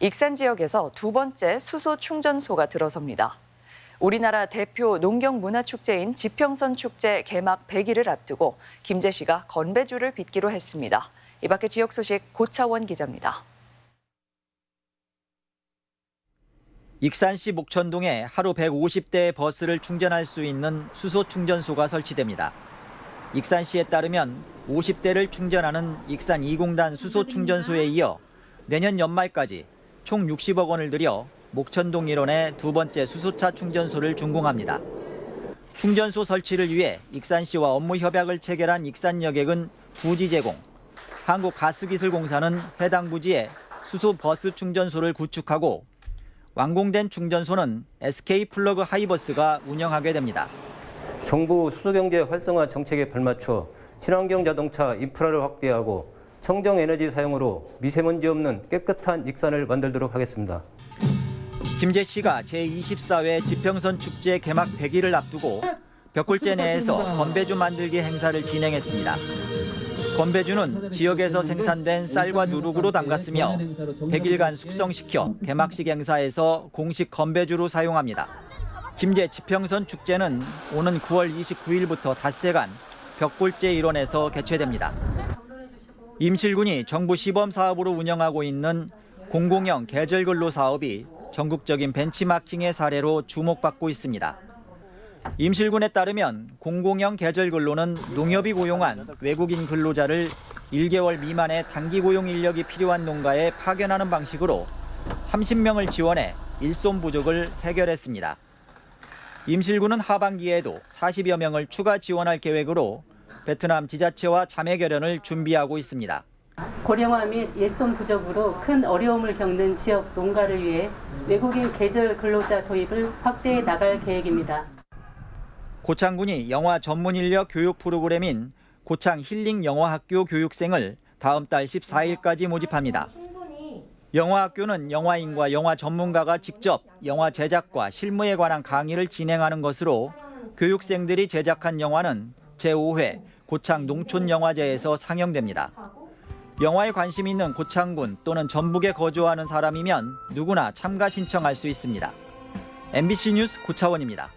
익산 지역에서 두 번째 수소 충전소가 들어섭니다. 우리나라 대표 농경 문화 축제인 지평선 축제 개막 100일을 앞두고 김제 시가 건배주를 빚기로 했습니다. 이 밖에 지역 소식 고차원 기자입니다. 익산시 목천동에 하루 150대의 버스를 충전할 수 있는 수소 충전소가 설치됩니다. 익산시에 따르면 50대를 충전하는 익산 2공단 수소 충전소에 이어 내년 연말까지 총 60억 원을 들여 목천동 일원에 두 번째 수소차 충전소를 준공합니다. 충전소 설치를 위해 익산시와 업무 협약을 체결한 익산여객은 부지 제공, 한국가스기술공사는 해당 부지에 수소 버스 충전소를 구축하고 완공된 충전소는 SK 플러그 하이버스가 운영하게 됩니다. 정부 수소경제 활성화 정책에 발맞춰 친환경 자동차 인프라를 확대하고 청정 에너지 사용으로 미세먼지 없는 깨끗한 익산을 만들도록 하겠습니다. 김재 씨가 제24회 지평선 축제 개막 100일을 앞두고 벽골제 내에서 건배주 만들기 행사를 진행했습니다. 건배주는 지역에서 생산된 쌀과 누룩으로 담갔으며 100일간 숙성시켜 개막식 행사에서 공식 건배주로 사용합니다. 김제 지평선 축제는 오는 9월 29일부터 닷새간 벽골제 일원에서 개최됩니다. 임실군이 정부 시범 사업으로 운영하고 있는 공공형 계절 근로 사업이 전국적인 벤치마킹의 사례로 주목받고 있습니다. 임실군에 따르면 공공형 계절 근로는 농협이 고용한 외국인 근로자를 1개월 미만의 단기 고용 인력이 필요한 농가에 파견하는 방식으로 30명을 지원해 일손 부족을 해결했습니다. 임실군은 하반기에도 40여 명을 추가 지원할 계획으로 베트남 지자체와 자매 결연을 준비하고 있습니다. 고령화 및 일손 부족으로 큰 어려움을 겪는 지역 농가를 위해 외국인 계절 근로자 도입을 확대해 나갈 계획입니다. 고창군이 영화 전문 인력 교육 프로그램인 고창 힐링 영화학교 교육생을 다음 달 14일까지 모집합니다. 영화학교는 영화인과 영화 전문가가 직접 영화 제작과 실무에 관한 강의를 진행하는 것으로 교육생들이 제작한 영화는 제5회 고창 농촌영화제에서 상영됩니다. 영화에 관심 있는 고창군 또는 전북에 거주하는 사람이면 누구나 참가 신청할 수 있습니다. MBC 뉴스 고차원입니다.